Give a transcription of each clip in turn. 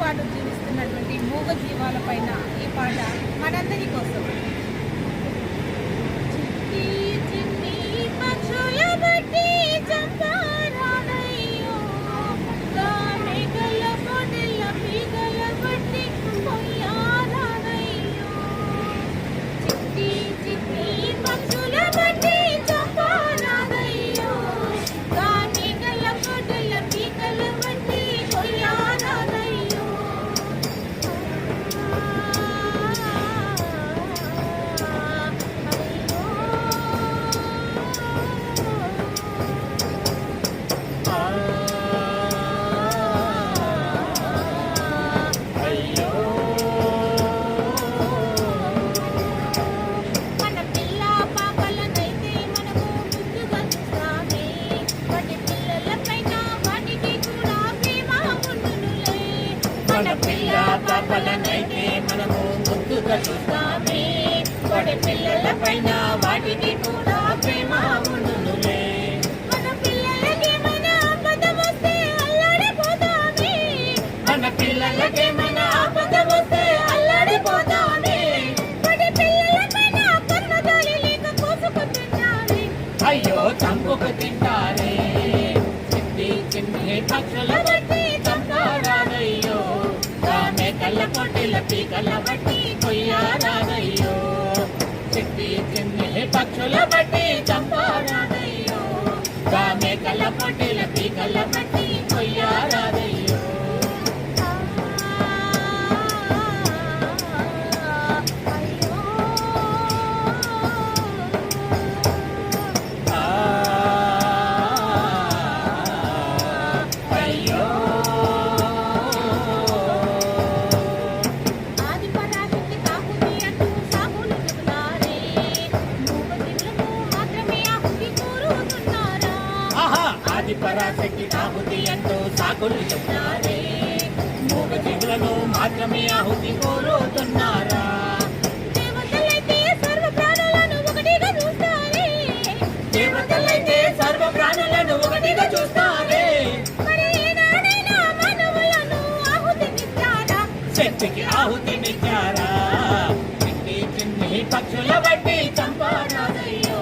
పాటు జీవిస్తున్నటువంటి మూగ జీవాల పైన ఈ పాట మనందరి కోసం పిల్ల పాపలనైతే మనము ముద్దుగా చూస్తామే కొడి పిల్లల పైన వాటికి కూడా ప్రేమ ఉండునులే. మన పిల్లలకి మన ఆపద వస్తే అల్లాడిపోతామే. మన పిల్లలకి మన ఆపద వస్తే అల్లాడిపోతామే. లేక అయ్యో చంపుకు తింటారే. చిన్ని చిన్ని పక్షుల పొట్టిల పీకల బట్టి కొయ్యారాదయ్యో చిట్టి చిన్ని పక్షుల బట్టి అంటూ సాకులు చెప్తారే మూగ జీవులను మాత్రమే ఆహుతి కోరుతున్నారా దేవతలైతే సర్వ ప్రాణులను ఒకటిగా చూస్తారే శక్తికి ఆహుతినిచ్చారా చిన్ని చిన్ని పక్షుల బట్టి చంపారాదయ్యో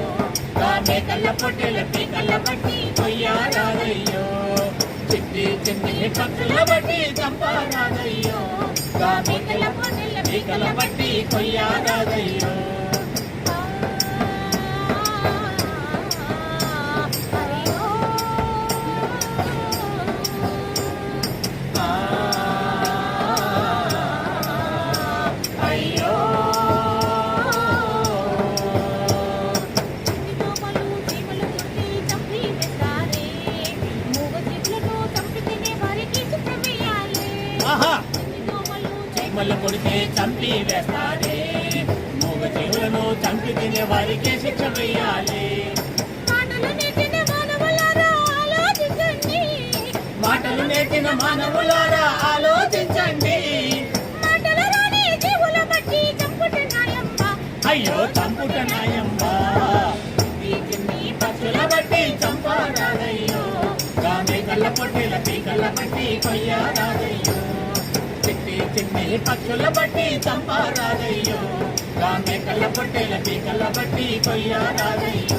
కళ్ళ పొట్టెల పీకల బట్టి కొయ్యారాదయ్యో చిన్ని చిన్ని పక్షుల బట్టి చంపారాదయ్యో. ఆమె కళ్ళ కొడితే చంపి వేస్తారే మూగ జీవులను చంపి తినే వారికి శిక్ష వేయాలి. మాటలు నేర్చిన మానవులారా ఆలోచించండి. అయ్యో చంపుట నాయమ్మా పక్షుల బట్టి చంపారాదయ్యో. గామె కళ్ళ పొట్టెల బట్టి కొయ్యారాదయ్యో. చిన్ని పక్షుల బట్టి చంపారాదయ్యో. గామె కళ్ళ పొట్టెల పీకల బట్టి కొయ్యారాదయ్యో.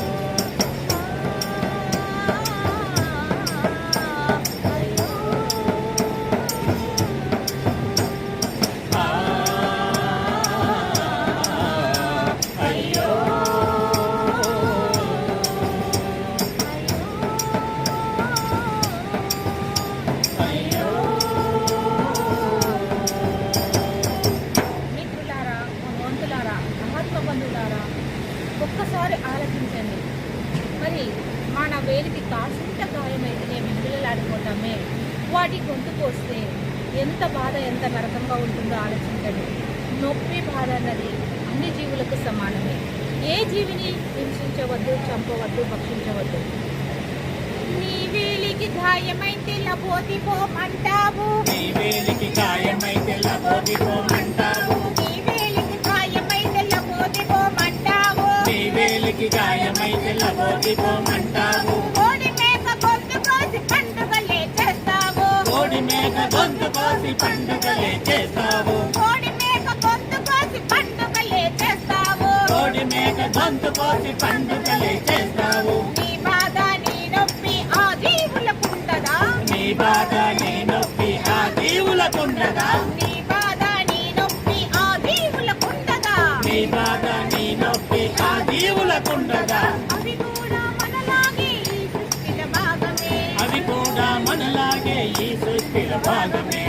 మరి మన వేలికి కాసింత గాయమైతేనే విడుదలాడిపోతామే వాటి గొంతు కోస్తే ఎంత బాధ ఎంత నరకంగా ఉంటుందో ఆలోచించండి. నొప్పి బాధ అన్నది అన్ని జీవులకు సమానమే. ఏ జీవిని హింసించవద్దు చంపవద్దు భక్షించవద్దు. నీ వేలికి గాయమైతే లబోతి పోమంటావు నీ వేలికి గాయమైతే లబోదిపోమంటావు పోమంటావు లబోదిపోమంటావు కోడి మేక గొంతు కోసి పండుగలే చేస్తావు. కోడి మేక గొంతు కోసి పండుగలే చేస్తావు. కోడి మేక గొంతు కోసి పండుగలే చేస్తావు. కోడి మేక గొంతు కోసి పండుగలే చేస్తావు. నీ బాధ నీ నొప్పి ఆ జీవులకుంటదా నీ బాధ నీ నొప్పి ఆ దీవులకుండదా నీ బాధ నీ నొప్పి ఆ దీవులకుండదా అవి కూడా మనలాగే ఈ సృష్టిల భాగమే. అవి కూడా మనలాగే ఈ సృష్టిల భాగమే.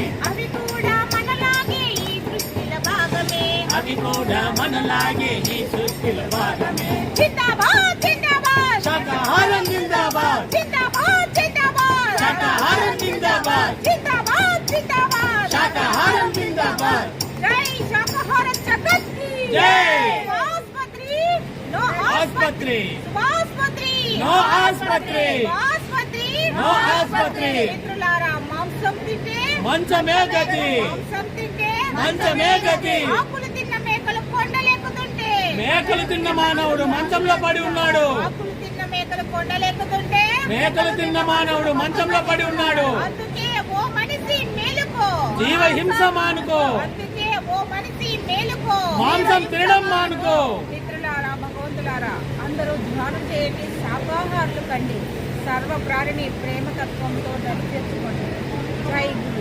అవి కూడా మనలాగే ఈ సృష్టిల భాగమే. జిందాబాద్ జిందాబాద్. శాకాహారం జిందాబాద్. ఆస్పత్రి. ఆస్పత్రి. నో ఆస్పత్రి. ఆస్పత్రి నో మంచమే గతి. మంచమే గతి. మేకలు తిన్న మానవుడు మంచంలో పడి ఉన్నాడు. మేకలు తిన్న మానవుడు మంచంలో పడి ఉన్నాడు. అందుకే ఓ మనిషి మేలుకో. జీవ హింస మానుకో. అందుకే ఓ మనిషి మేలుకో. మాంసం తినడం మానుకో. మిత్రులారా అందరూ ధ్యానం చేయండి శాపాహారులు కండి. సర్వ ప్రాణిని ప్రేమతత్వంతో దరి తెచ్చుకోండి జై గురు.